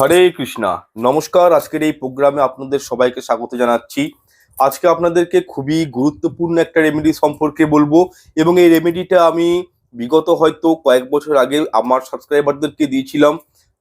হরে কৃষ্ণা। নমস্কার, আজকের এই প্রোগ্রামে আপনাদের সবাইকে স্বাগত জানাচ্ছি। আজকে আপনাদেরকে খুবই গুরুত্বপূর্ণ একটা রেমেডি সম্পর্কে বলব এবং এই রেমেডিটা আমি বিগত হয়তো কয়েক বছর আগে আমার সাবস্ক্রাইবারদেরকে দিয়েছিলাম।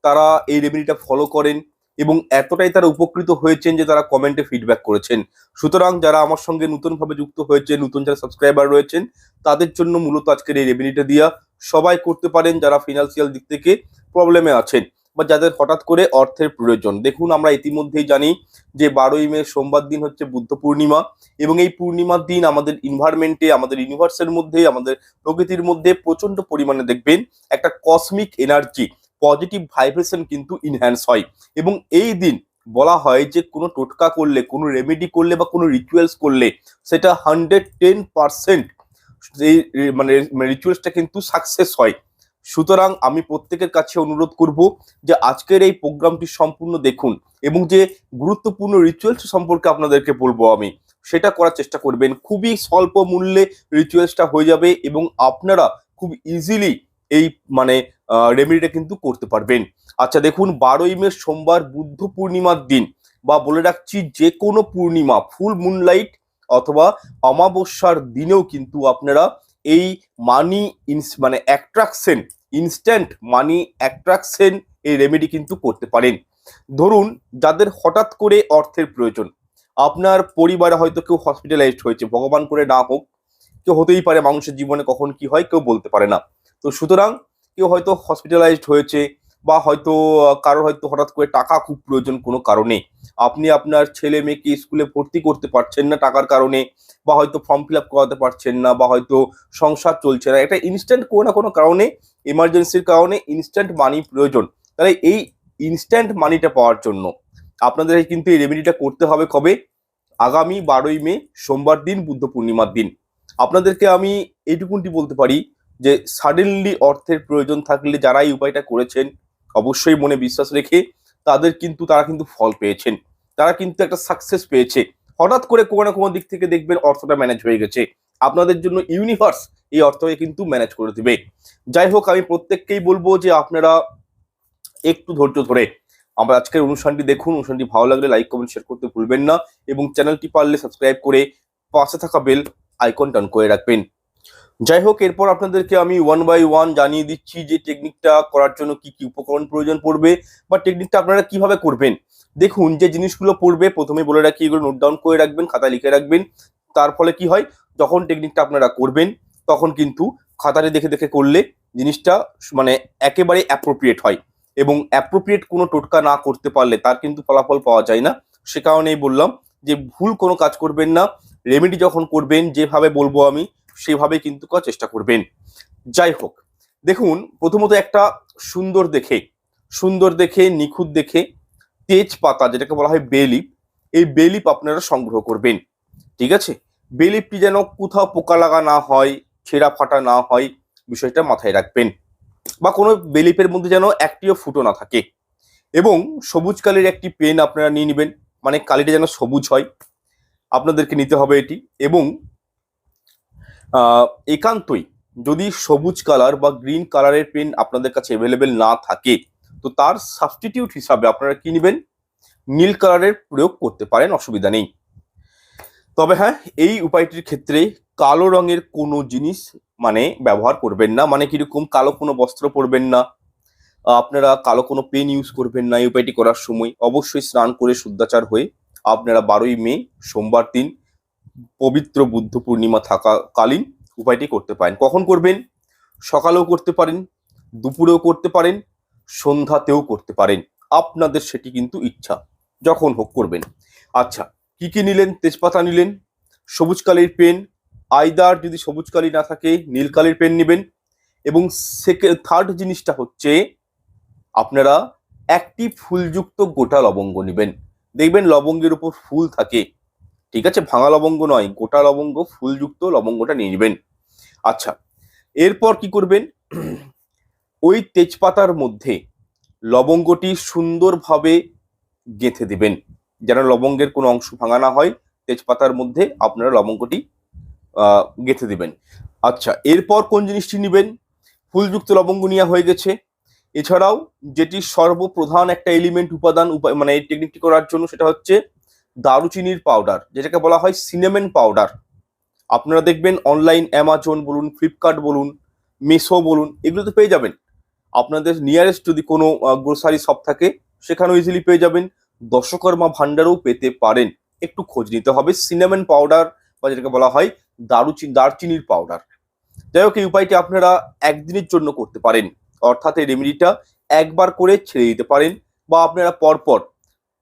তারা এই রেমেডিটা ফলো করেন এবং এতটাই তারা উপকৃত হয়েছেন যে তারা কমেন্টে ফিডব্যাক করেছেন। সুতরাং যারা আমার সঙ্গে নতুনভাবে যুক্ত হয়েছে নতুন যারা সাবস্ক্রাইবার রয়েছেন, তাদের জন্য মূলত আজকের এই রেমেডিটা দিয়া সবাই করতে পারেন যারা ফিনান্সিয়াল দিক থেকে প্রবলেমে আছেন। বা যাদের হঠাৎ করে অর্থের প্রয়োজন। দেখুন, আমরা ইতিমধ্যেই জানি যে বারোই মে সোমবার দিন হচ্ছে বুদ্ধ পূর্ণিমা এবং এই পূর্ণিমার দিন আমাদের ইনভারমেন্টে আমাদের ইউনিভার্সের মধ্যে, আমাদের প্রকৃতির মধ্যে প্রচণ্ড পরিমাণে দেখবেন একটা কসমিক এনার্জি পজিটিভ ভাইব্রেশন কিন্তু ইনহ্যান্স হয়। এবং এই দিন বলা হয় যে কোনো টোটকা করলে, কোনো রেমেডি করলে বা কোনো রিচুয়ালস করলে সেটা হান্ড্রেড টেন পার্সেন্ট এই মানে রিচুয়ালসটা কিন্তু সাকসেস হয়। সুতরাং আমি প্রত্যেকের কাছে অনুরোধ করব যে আজকের এই প্রোগ্রামটি সম্পূর্ণ দেখুন এবং যে গুরুত্বপূর্ণ রিচুয়ালস সম্পর্কে আপনাদেরকে বলব আমি, সেটা করার চেষ্টা করবেন। খুবই স্বল্প মূল্যে রিচুয়ালসটা হয়ে যাবে এবং আপনারা খুব ইজিলি এই মানে রেমেডিটা কিন্তু করতে পারবেন। আচ্ছা দেখুন, বারোই মে সোমবার বুদ্ধ পূর্ণিমার দিন বা বলে রাখছি যে কোনো পূর্ণিমা ফুল মুনলাইট অথবা অমাবস্যার দিনেও কিন্তু আপনারা এই মানি মানে অ্যাট্রাকশন ইনস্ট্যান্ট মানি অ্যাট্রাকশন এই রেমেডি কিন্তু করতে পারেন। ধরুন, যাদের হঠাৎ করে অর্থের প্রয়োজন, আপনার পরিবারে হয়তো কেউ হসপিটালাইজড হয়েছে, ভগবান করে না হোক, কেউ হতেই পারে মানুষের জীবনে কখন কি হয়, কেউ বলতে পারে না। তো সুতরাং কেউ হয়তো হসপিটালাইজড হয়েছে বা হয়তো কারোর হয়তো হঠাৎ করে টাকা খুব প্রয়োজন কোনো কারণে। আপনি আপনার ছেলে মেয়েকে স্কুলে ভর্তি করতে পারছেন না টাকার কারণে বা হয়তো ফর্ম ফিল আপ করাতে পারছেন না বা হয়তো সংসার চলছে না। এটা ইনস্ট্যান্ট কোনো না কোনো কারণে এমার্জেন্সির কারণে ইনস্ট্যান্ট মানি প্রয়োজন। তাহলে এই ইনস্ট্যান্ট মানিটা পাওয়ার জন্য আপনাদের কিন্তু এই রেমেডিটা করতে হবে কবে? আগামী বারোই মে, সোমবার দিন, বুদ্ধ পূর্ণিমার দিন। আপনাদেরকে আমি এইটুকুনটি বলতে পারি যে সাডেনলি অর্থের প্রয়োজন থাকলে যারা এই উপায়টা করেছেন অবশ্যই মনে বিশ্বাস রেখে তাদের কিন্তু তারা কিন্তু ফল পেয়েছেন। তারা কিন্তু একটা সাকসেস পেয়েছে। হঠাৎ করে কোনো না কোনো দিক থেকে দেখবেন অর্থটা ম্যানেজ হয়ে গেছে। আপনাদের জন্য ইউনিভার্স এই অর্থকে কিন্তু ম্যানেজ করে দিবে। যাই হোক, আমি প্রত্যেককেই বলব যে আপনারা একটু ধৈর্য ধরে আমরা আজকের অনুষ্ঠানটি দেখুন। অনুষ্ঠানটি ভালো লাগলে লাইক কমেন্ট শেয়ার করতে ভুলবেন না এবং চ্যানেলটি পারলে সাবস্ক্রাইব করে পাশে থাকা বেল আইকন টান করে রাখবেন। যাই হোক এরপর আপনাদেরকে আমি ওয়ান বাই ওয়ান জানিয়ে দিচ্ছি যে টেকনিকটা করার জন্য কি কি উপকরণ প্রয়োজন পড়বে বা টেকনিকটা আপনারা কীভাবে করবেন। দেখুন, যে জিনিসগুলো পড়বে প্রথমে বলে রাখি, এগুলো নোট ডাউন করে রাখবেন, খাতায় লিখে রাখবেন। তার ফলে কি হয়, যখন টেকনিকটা আপনারা করবেন, তখন কিন্তু খাতারে দেখে দেখে করলে জিনিসটা মানে একেবারে অ্যাপ্রোপ্রিয়েট হয় এবং অ্যাপ্রোপ্রিয়েট কোনো টোটকা না করতে পারলে তার কিন্তু ফলাফল পাওয়া যায় না। সে কারণেই বললাম যে ভুল কোনো কাজ করবেন না। রেমেডি যখন করবেন, যেভাবে বলব আমি সেভাবে কিন্তু করার চেষ্টা করবেন। যাই হোক, দেখুন, প্রথমত একটা সুন্দর দেখে সুন্দর দেখে, নিখুঁত দেখে তেজপাতা যেটাকে বলা হয় বেলিপ এই বেলিপ আপনারা সংগ্রহ করবেন। ঠিক আছে? বেলিপটি যেন কোথাও পোকা লাগা না হয়, ছেঁড়া ফাটা না হয়, বিষয়টা মাথায় রাখবেন। বা কোনো বেলিপের মধ্যে যেন একটিও ফুটো না থাকে। এবং সবুজ কালির একটি পেন আপনারা নিয়ে নেবেন মানে কালিটা যেন সবুজ হয়। আপনাদেরকে নিতে হবে এটি। এবং একান্তই যদি সবুজ কালার বা গ্রিন কালারের পেন আপনাদের কাছে অ্যাভেলেবেল না থাকে, তো তার সাবস্টিটিউট হিসাবে আপনারা কি নেবেন? নীল কালারের প্রয়োগ করতে পারেন, অসুবিধা নেই। তবে হ্যাঁ এই উপায়টির ক্ষেত্রে কালো রঙের কোনো জিনিস মানে ব্যবহার করবেন না মানে কীরকম কালো কোনো বস্ত্র পরবেন না, আপনারা কালো কোনো পেন ইউজ করবেন না এই উপায়টি করার সময়। অবশ্যই স্নান করে শুদ্ধাচার হয়ে আপনারা বারোই মে, সোমবার দিন পবিত্র বুদ্ধ পূর্ণিমা থাকাকালীন উপায়টি করতে পারেন। কখন করবেন? সকালেও করতে পারেন, দুপুরেও করতে পারেন, সন্ধ্যাতেও করতে পারেন। আপনাদের সেটি কিন্তু ইচ্ছা, যখন হোক করবেন। আচ্ছা কি কি নিলেন? তেজপাতা নিলেন, সবুজ কালির পেন, আইদার যদি সবুজ কালি না থাকে, নীল কালির পেন নেবেন এবং সেকেন্ড থার্ড জিনিসটা হচ্ছে, আপনারা একটি ফুলযুক্ত গোটা লবঙ্গ নেবেন। দেখবেন লবঙ্গের উপর ফুল থাকে ঠিক আছে? ভাঙা লবঙ্গ নয়, গোটা লবঙ্গ, ফুলযুক্ত লবঙ্গটা নিয়ে নেবেন। আচ্ছা এরপর কি করবেন? ওই তেজপাতার মধ্যে লবঙ্গটি সুন্দরভাবে গেঁথে দেবেন। যেন লবঙ্গের কোনো অংশ ভাঙা না হয়, তেজপাতার মধ্যে আপনারা লবঙ্গটি গেঁথে দেবেন। আচ্ছা এরপর কোন জিনিসটি নেবেন? ফুলযুক্ত লবঙ্গ নেওয়া হয়ে গেছে। এছাড়াও যেটি সর্বপ্রধান একটা এলিমেন্ট উপাদান উপা- মানে এই টেকনিকটি করার জন্য সেটা হচ্ছে দারুচিনির পাউডার যেটাকে বলা হয় সিনেমেন পাউডার আপনারা দেখবেন অনলাইন অ্যামাজন বলুন ফ্লিপকার্ট বলুন মেসো বলুন, এগুলো তো পেয়ে যাবেন। আপনাদের নিয়ারেস্ট যদি কোনো গ্রোসারি শপ থাকে, সেখানেও ইজিলি পেয়ে যাবেন। দশকর্মা ভান্ডারও পেতে পারেন। একটু খোঁজ নিতে হবে। সিনেমেন পাউডার বা যেটাকে বলা হয় দারুচিনি দারচিনির পাউডার যাই হোক, এই উপায়টি আপনারা একদিনের জন্য করতে পারেন। অর্থাৎ এই রেমেডিটা একবার করে ছেড়ে দিতে পারেন বা আপনারা পরপর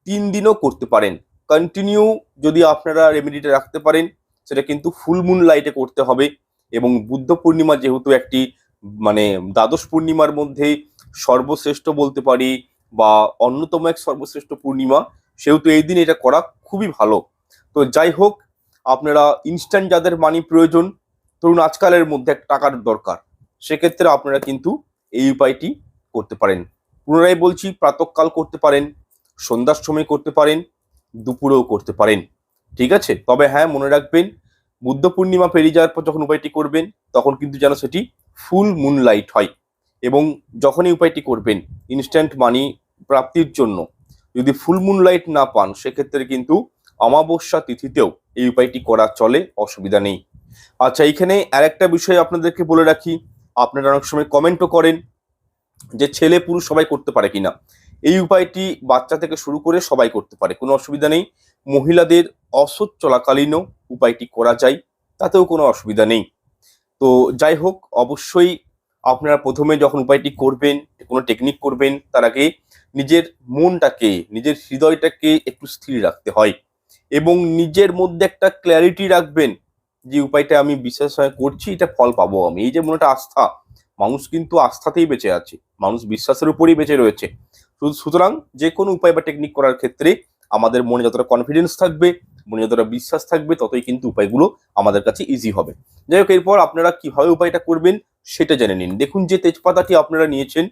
তিন দিনও করতে পারেন। কন্টিনিউ যদি আপনারা রেমেডিটা রাখতে পারেন, সেটা কিন্তু ফুল মুন লাইটে করতে হবে। এবং বুদ্ধ পূর্ণিমা যেহেতু একটি মানে দ্বাদশ পূর্ণিমার মধ্যে সর্বশ্রেষ্ঠ বলতে পারি বা অন্যতম এক সর্বশ্রেষ্ঠ পূর্ণিমা, সেহেতু এই দিন এটা করা খুবই ভালো। তো যাই হোক, আপনারা ইনস্ট্যান্ট যাদের মানি প্রয়োজন, ধরুন আজকালের মধ্যে এক টাকার দরকার, সেক্ষেত্রে আপনারা কিন্তু এই উপায়টি করতে পারেন। পুনরায় বলছি, প্রাতকাল করতে পারেন, সন্ধ্যার সময় করতে পারেন দুপুরেও করতে পারেন। ঠিক আছে? তবে হ্যাঁ মনে রাখবেন, বুদ্ধ পূর্ণিমা পেরিয়ে যাওয়ার পর যখন উপায়টি করবেন, তখন কিন্তু যেন সেটি ফুল মুন লাইট হয় এবং যখনই উপায়টি করবেন ইনস্ট্যান্ট মানি প্রাপ্তির জন্য, যদি ফুল মুন লাইট না পান, সেক্ষেত্রে কিন্তু অমাবস্যা তিথিতেও এই উপায়টি করা চলে, অসুবিধা নেই। আচ্ছা এখানে আরেকটা বিষয় আপনাদেরকে বলে রাখি, আপনারা অনেক সময় কমেন্টও করেন যে ছেলে পুরুষ সবাই করতে পারে কিনা। এই উপায়টি বাচ্চা থেকে শুরু করে সবাই করতে পারে। কোনো অসুবিধা নেই। মহিলাদের অসৎ চলাকালীনও উপায়টি করা যায়, তাতেও কোনো অসুবিধা নেই। তো যাই হোক, অবশ্যই আপনারা প্রথমে যখন উপায়টি করবেন, কোনো টেকনিক করবেন, তার আগে নিজের মনটাকে, নিজের হৃদয়টাকে একটু স্থির রাখতে হয় এবং নিজের মধ্যে একটা ক্ল্যারিটি রাখবেন যে উপায়টা আমি বিশ্বাস করছি, এটা ফল পাবো আমি। এই যে মনে একটা আস্থা, মানুষ কিন্তু আস্থাতেই বেঁচে আছে। মানুষ বিশ্বাসের উপরেই বেঁচে রয়েছে। সুতরাং যে কোনো উপায় বা টেকনিক করার ক্ষেত্রে আমাদের মনে যতটা কনফিডেন্স থাকবে, মনে যতটা বিশ্বাস থাকবে, ততই কিন্তু উপায়গুলো আমাদের কাছে ইজি হবে। যাই হোক, এরপর আপনারা কীভাবে উপায়টা করবেন সেটা জেনে নিন। দেখুন, যে তেজপাতাটি আপনারা নিয়েছেন,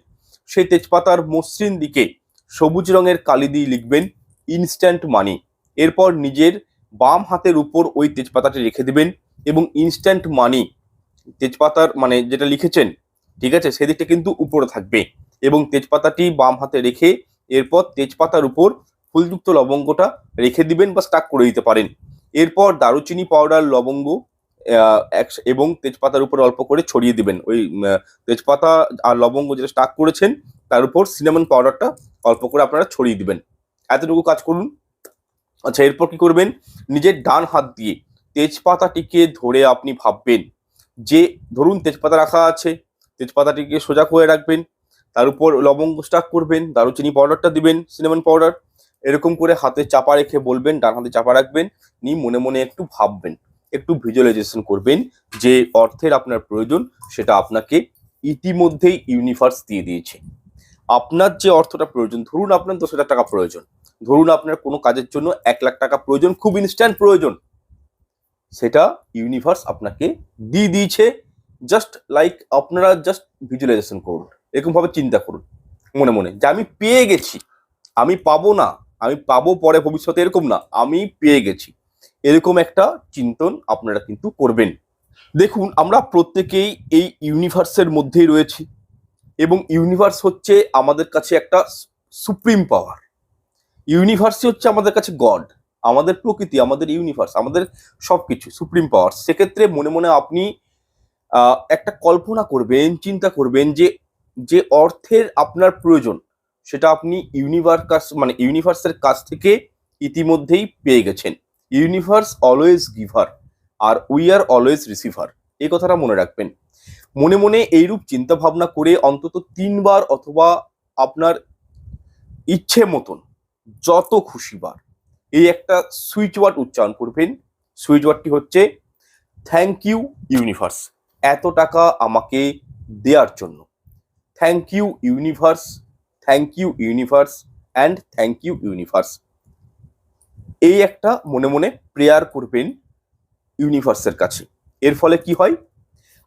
সেই তেজপাতার মসৃণ দিকে সবুজ রঙের কালি দিয়ে লিখবেন ইনস্ট্যান্ট মানি এরপর নিজের বাম হাতের উপর ওই তেজপাতাটি রেখে দিবেন এবং ইনস্ট্যান্ট মানি তেজপাতার মানে যেটা লিখেছেন, ঠিক আছে, সেদিকটা কিন্তু উপরে থাকবে। এবং তেজপাতাটি বাম হাতে রেখে এরপর তেজপাতার উপর ফুলযুক্ত লবঙ্গটা রেখে দিবেন বা স্টাক করে দিতে পারেন। এরপর দারুচিনি পাউডার লবঙ্গ এবং তেজপাতার উপর অল্প করে ছড়িয়ে দিবেন। ওই তেজপাতা আর লবঙ্গ যেটা স্টাক করেছেন, তার উপর সিনামন পাউডারটা অল্প করে আপনারা ছড়িয়ে দিবেন। এতটুকু কাজ করুন। আচ্ছা এরপর কি করবেন? নিজের ডান হাত দিয়ে তেজপাতাটিকে ধরে আপনি ভাববেন যে, ধরুন তেজপাতা রাখা আছে, তেজপাতাটিকে সোজা করে রাখবেন তার উপর লবঙ্গ স্টাক করবেন, দারুচিনি পাউডারটা দিবেন সিনেমন পাউডার এরকম করে হাতে চাপা রেখে বলবেন, ডান হাতে চাপা রাখবেন নি মনে মনে একটু ভাববেন, একটু ভিজুয়ালাইজেশন করবেন যে অর্থের আপনার প্রয়োজন সেটা আপনাকে ইতিমধ্যেই ইউনিভার্স দিয়ে দিয়েছে। আপনার যে অর্থটা প্রয়োজন, ধরুন আপনার দশ হাজার টাকা প্রয়োজন, ধরুন আপনার কোনো কাজের জন্য এক লাখ টাকা প্রয়োজন, খুব ইনস্ট্যান্ট প্রয়োজন, সেটা ইউনিভার্স আপনাকে দিয়ে দিয়েছে জাস্ট লাইক আপনারা জাস্ট ভিজুয়ালাইজেশন করুন। এরকম ভাবে চিন্তা করুন, মনে মনে। যে আমি পেয়ে গেছি, আমি পাবো না, আমি পাবো পরে ভবিষ্যতে এরকম না, আমি পেয়ে গেছি। এরকম একটা চিন্তন আপনারা কিন্তু করবেন। দেখুন, আমরা প্রত্যেকেই এই ইউনিভার্সের মধ্যেই রয়েছি এবং ইউনিভার্স হচ্ছে আমাদের কাছে একটা সুপ্রিম পাওয়ার ইউনিভার্সই হচ্ছে আমাদের কাছে গড আমাদের প্রকৃতি, আমাদের ইউনিভার্স আমাদের সব কিছু সুপ্রিম পাওয়ার সেক্ষেত্রে মনে মনে আপনি একটা কল্পনা করবেন, চিন্তা করবেন যে যে অর্থের আপনার প্রয়োজন, সেটা আপনি ইউনিভার্স মানে ইউনিভার্সের কাছ থেকে ইতিমধ্যেই পেয়ে গেছেন। ইউনিভার্স অলওয়েজ গিভার আর উই আর অলওয়েজ রিসিভার এই কথাটা মনে রাখবেন। মনে মনে এইরূপ চিন্তা ভাবনা করে অন্তত তিনবার অথবা আপনার ইচ্ছে মতন যত খুশিবার এই একটা সুইচ ওয়ার্ড উচ্চারণ করবেন। সুইচ ওয়ার্ডটি হচ্ছে থ্যাংক ইউ ইউনিভার্স এত টাকা আমাকে দেওয়ার জন্য। Thank you universe thank you universe and thank you universe এই একটা মনে মনে প্রেয়ার করবেন ইউনিভার্সের কাছে। এর ফলে কি হয়?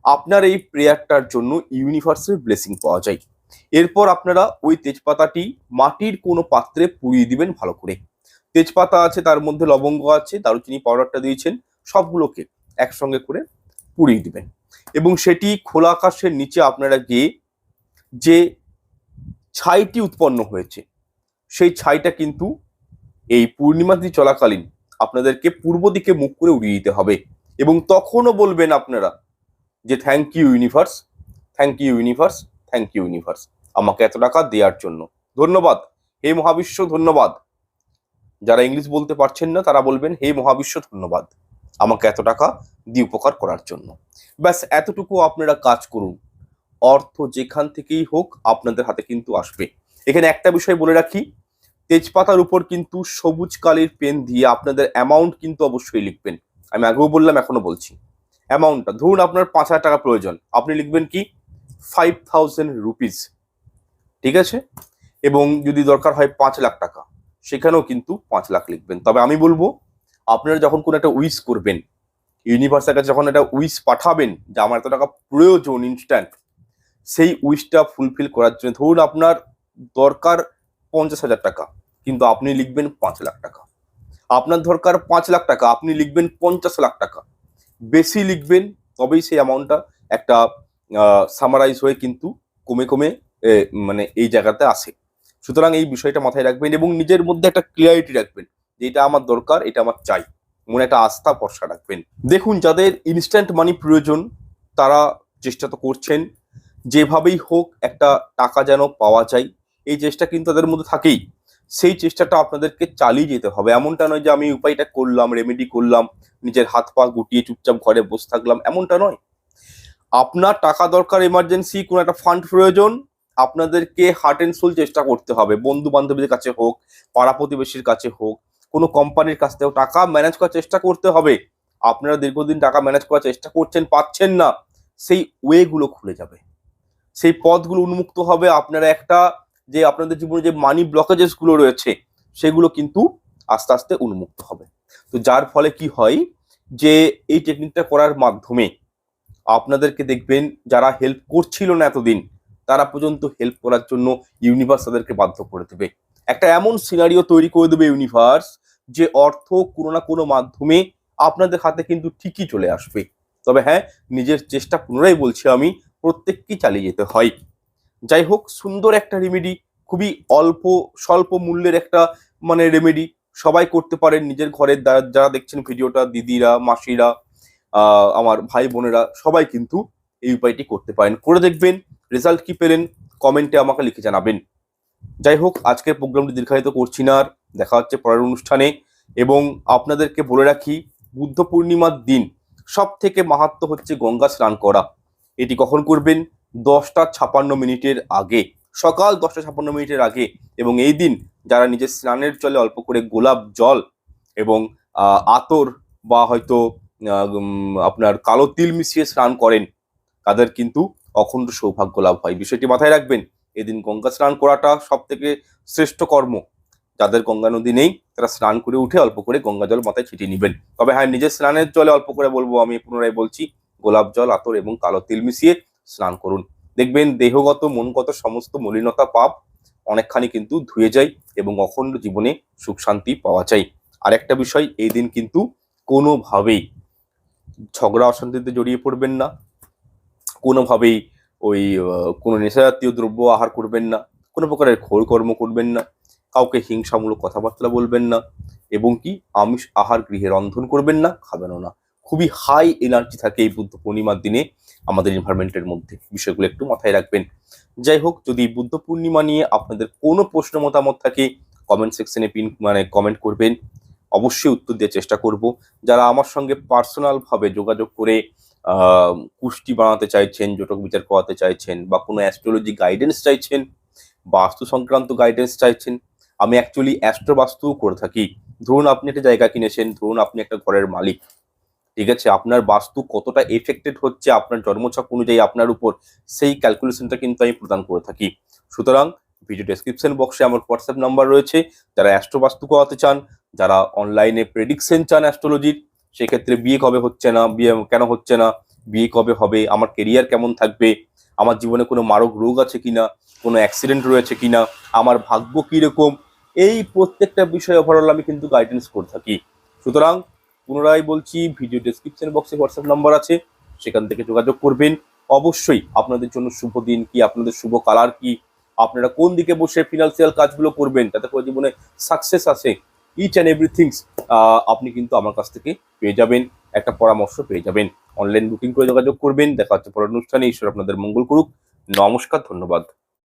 আপনার এই প্রেয়ারটার জন্য ইউনিভার্সের ব্লেসিং পাওয়া যায়। এরপর আপনারা ওই তেজপাতাটি মাটির কোনো পাত্রে পুড়িয়ে দিবেন ভালো করে। তেজপাতা আছে, তার মধ্যে লবঙ্গ আছে, দারুচিনি পাউডারটা দিয়েছেন, সবগুলোকে একসঙ্গে করে পুড়িয়ে দিবেন। এবং সেটি খোলা আকাশের নিচে আপনারা গিয়ে যে ছাইটি উৎপন্ন হয়েছে, সেই ছাইটা কিন্তু এই পূর্ণিমা তিথি চলাকালীন আপনাদেরকে পূর্ব দিকে মুখ করে উড়িয়ে দিতে হবে। এবং তখনও বলবেন আপনারা যে thank you universe thank you universe thank you universe আমাকে এত টাকা দেওয়ার জন্য। ধন্যবাদ। হে মহাবিশ্ব, ধন্যবাদ। যারা ইংলিশ বলতে পারছেন না, তারা বলবেন, হে মহাবিশ্ব, ধন্যবাদ। আমাকে এত টাকা দিয়ে উপকার করার জন্য। ব্যাস, এতটুকু আপনারা কাজ করুন। অর্থ যেখান থেকেই হোক আপনাদের হাতে কিন্তু আসবে। এখানে একটা বিষয় বলে রাখি, তেজপাতার উপর কিন্তু সবুজ কালির পেন দিয়ে আপনাদের অ্যামাউন্ট কিন্তু অবশ্যই লিখবেন। আমি আগেও বললাম এখনও বলছি। অ্যামাউন্টটা ধরুন আপনার পাঁচ হাজার টাকা প্রয়োজন। আপনি লিখবেন কি? ফাইভ থাউজেন্ড রুপিস ঠিক আছে? এবং যদি দরকার হয় পাঁচ লাখ টাকা, সেখানেও কিন্তু পাঁচ লাখ লিখবেন। তবে আমি বলব, আপনারা যখন কোনো একটা উইস করবেন ইউনিভার্সের কাছে যখন একটা উইস পাঠাবেন যে আমার এত টাকা প্রয়োজন ইনস্ট্যান্ট সেই উইসটা ফুলফিল করার জন্য। ধরুন আপনার দরকার পঞ্চাশ হাজার টাকা, কিন্তু আপনি লিখবেন পাঁচ লাখ টাকা। আপনার দরকার পাঁচ লাখ টাকা, আপনি লিখবেন পঞ্চাশ লাখ টাকা। বেশি লিখবেন, তবেই সেই অ্যামাউন্টটা একটা সামারাইজ হয়ে কিন্তু কমে কমে মানে এই জায়গাতে আসে। সুতরাং এই বিষয়টা মাথায় রাখবেন এবং নিজের মধ্যে একটা ক্লিয়ারিটি রাখবেন যে এটা আমার দরকার, এটা আমার চাই। মনে একটা আস্থা, ভরসা রাখবেন। দেখুন, যাদের ইনস্ট্যান্ট মানি প্রয়োজন, তারা চেষ্টা তো করছেন যেভাবেই হোক একটা টাকা যেন পাওয়া যায়, এই চেষ্টা কিন্তু তাদের মধ্যে থাকেই। সেই চেষ্টাটা আপনাদেরকে চালিয়ে যেতে হবে। এমনটা নয় যে আমি উপায়টা করলাম রেমেডি করলাম, নিজের হাত পা গুটিয়ে চুপচাপ ঘরে বসে থাকলাম, এমনটা নয়। আপনার টাকা দরকার এমার্জেন্সি কোনো একটা ফান্ড প্রয়োজন, আপনাদেরকে হার্ট অ্যান্ড সোল চেষ্টা করতে হবে। বন্ধু বান্ধবীদের কাছে হোক, পাড়া প্রতিবেশীর কাছে হোক, কোনো কোম্পানির কাছ থেকেও টাকা ম্যানেজ করার চেষ্টা করতে হবে। আপনারা দীর্ঘদিন টাকা ম্যানেজ করার চেষ্টা করছেন, পাচ্ছেন না, সেই ওয়েগুলো খুলে যাবে। সেই পথগুলো উন্মুক্ত হবে। আপনারা একটা যে আপনাদের জীবনে যে মানি ব্লকেজেসগুলো রয়েছে, সেগুলো কিন্তু আস্তে আস্তে উন্মুক্ত হবে। তো যার ফলে কি হয় যে, এই টেকনিকটা করার মাধ্যমে আপনাদেরকে দেখবেন, যারা হেল্প করছিল না এতদিন, তারা পর্যন্ত হেল্প করার জন্য ইউনিভার্স তাদেরকে বাধ্য করে দেবে। একটা এমন সিনারিও তৈরি করে দেবে ইউনিভার্স যে অর্থ কোনো না কোনো মাধ্যমে আপনাদের হাতে কিন্তু ঠিকই চলে আসবে। তবে হ্যাঁ নিজের চেষ্টা পুনরায় বলছি আমি প্রত্যেককেই চালিয়ে যেতে হয়। যাই হোক সুন্দর একটা রেমেডি খুবই অল্প, স্বল্প মূল্যের একটা মানে রেমেডি সবাই করতে পারেন নিজের ঘরের যারা দেখছেন ভিডিওটা, দিদিরা, মাসিরা আমার ভাই বোনেরা, সবাই কিন্তু এই উপায়টি করতে পারেন। করে দেখবেন রেজাল্ট কি পেলেন কমেন্টে আমাকে লিখে জানাবেন। যাই হোক আজকের প্রোগ্রামটি দীর্ঘায়িত করছি না আর। দেখা হচ্ছে পরের অনুষ্ঠানে। এবং আপনাদেরকে বলে রাখি, বুদ্ধ পূর্ণিমার দিন সব থেকে মাহাত্ম হচ্ছে গঙ্গা স্নান করা। এটি কখন করবেন? দশটা ছাপান্ন মিনিটের আগে। সকাল দশটা ছাপান্ন মিনিটের আগে এবং এই দিন যারা নিজের স্নানের জলে অল্প করে গোলাপ জল এবং আতর বা হয়তো আপনার কালো তিল মিশিয়ে স্নান করেন, তাদের কিন্তু অখণ্ড সৌভাগ্য লাভ হয়। বিষয়টি মাথায় রাখবেন, এদিন গঙ্গা স্নান করাটা সব থেকে শ্রেষ্ঠ কর্ম। যাদের গঙ্গা নদী নেই, তারা স্নান করে উঠে অল্প করে গঙ্গা জল মাথায় ছিটিয়ে নেবেন। তবে হ্যাঁ নিজের স্নানের জলে অল্প করে বলব, আমি পুনরায় বলছি গোলাপ জল, আতর এবং কালো তিল মিশিয়ে স্নান করুন। দেখবেন দেহগত, মনগত সমস্ত মলিনতা পাপ অনেকখানি কিন্তু ধুয়ে যায় এবং অখণ্ড জীবনে সুখ শান্তি পাওয়া যায়। আর একটা বিষয়, এই দিন কিন্তু কোনোভাবেই ঝগড়া অশান্তিতে জড়িয়ে পড়বেন না। কোনোভাবেই ওই কোনো নেশাজাতীয় দ্রব্য আহার করবেন না। কোনো প্রকারের ঘোর কর্ম করবেন না। কাউকে হিংসামূলক কথাবার্তা বলবেন না। এবং কি আমিষ, আহার, গৃহে রন্ধন করবেন না, খাবেনও না। খুবই হাই এনার্জি থাকে এই বুদ্ধ পূর্ণিমার দিনে আমাদের এনভায়রনমেন্টের মধ্যে। বিষয়গুলো একটু মাথায় রাখবেন। যাই হোক, যদি বুদ্ধ পূর্ণিমা নিয়ে আপনাদের কোনো প্রশ্ন, মতামত থাকে কমেন্ট সেকশনে পিন মানে কমেন্ট করবেন। অবশ্যই উত্তর দেওয়ার চেষ্টা করব। যারা আমার সঙ্গে পার্সোনাল ভাবে যোগাযোগ করে কুষ্টি বানাতে চাইছেন, জটক বিচার করাতে চাইছেন, বা কোনো অ্যাস্ট্রোলজি গাইডেন্স চাইছেন বাস্তু সংক্রান্ত গাইডেন্স চাইছেন, আমি অ্যাকচুয়ালি অ্যাস্ট্রো বাস্তুও করে থাকি। ধরুন আপনি একটা জায়গা কিনেছেন, ধরুন আপনি একটা ঘরের মালিক। ঠিক আছে, আপনার বাস্তু কতটা এফেক্টেড হচ্ছে আপনার জন্মছক অনুযায়ী আপনার উপর, সেই ক্যালকুলেশনটা কিন্তু আমি প্রদান করে থাকি। সুতরাং ভিডিও ডেসক্রিপশন বক্সে আমার হোয়াটসঅ্যাপ নাম্বার রয়েছে। যারা অ্যাস্ট্রো বাস্তু করাতে চান, যারা অনলাইনে প্রেডিকশন চান অ্যাস্ট্রোলজির সেক্ষেত্রে বিয়ে কবে হচ্ছে না বিয়ে কেন হচ্ছে না বিয়ে কবে হবে, আমার কেরিয়ার কেমন থাকবে, আমার জীবনে কোনো মারক রোগ আছে কিনা, কোনো অ্যাক্সিডেন্ট রয়েছে কিনা, আমার ভাগ্য কীরকম, এই প্রত্যেকটা বিষয়ে ওভারঅল আমি কিন্তু গাইডেন্স করে থাকি। সুতরাং পুনরায় বলছি, ভিডিও ডেসক্রিপশন বক্সে হোয়াটসঅ্যাপ নাম্বার আছে, সেখান থেকে যোগাযোগ করবেন। অবশ্যই আপনাদের জন্য শুভ দিন কি, আপনাদের শুভ কালার কি, আপনারা কোন দিকে বসে ফিনান্সিয়াল কাজগুলো করবেন, তাতে করে জীবনে সাকসেস আসে। ইচ অ্যান্ড এভরিথিংস আপনি কিন্তু আমার কাছ থেকে পেয়ে যাবেন, একটা পরামর্শ পেয়ে যাবেন। অনলাইন বুকিং করে যোগাযোগ করবেন, দেখা হচ্ছে পরের অনুষ্ঠানে, ঈশ্বর আপনাদের মঙ্গল করুক। নমস্কার, ধন্যবাদ।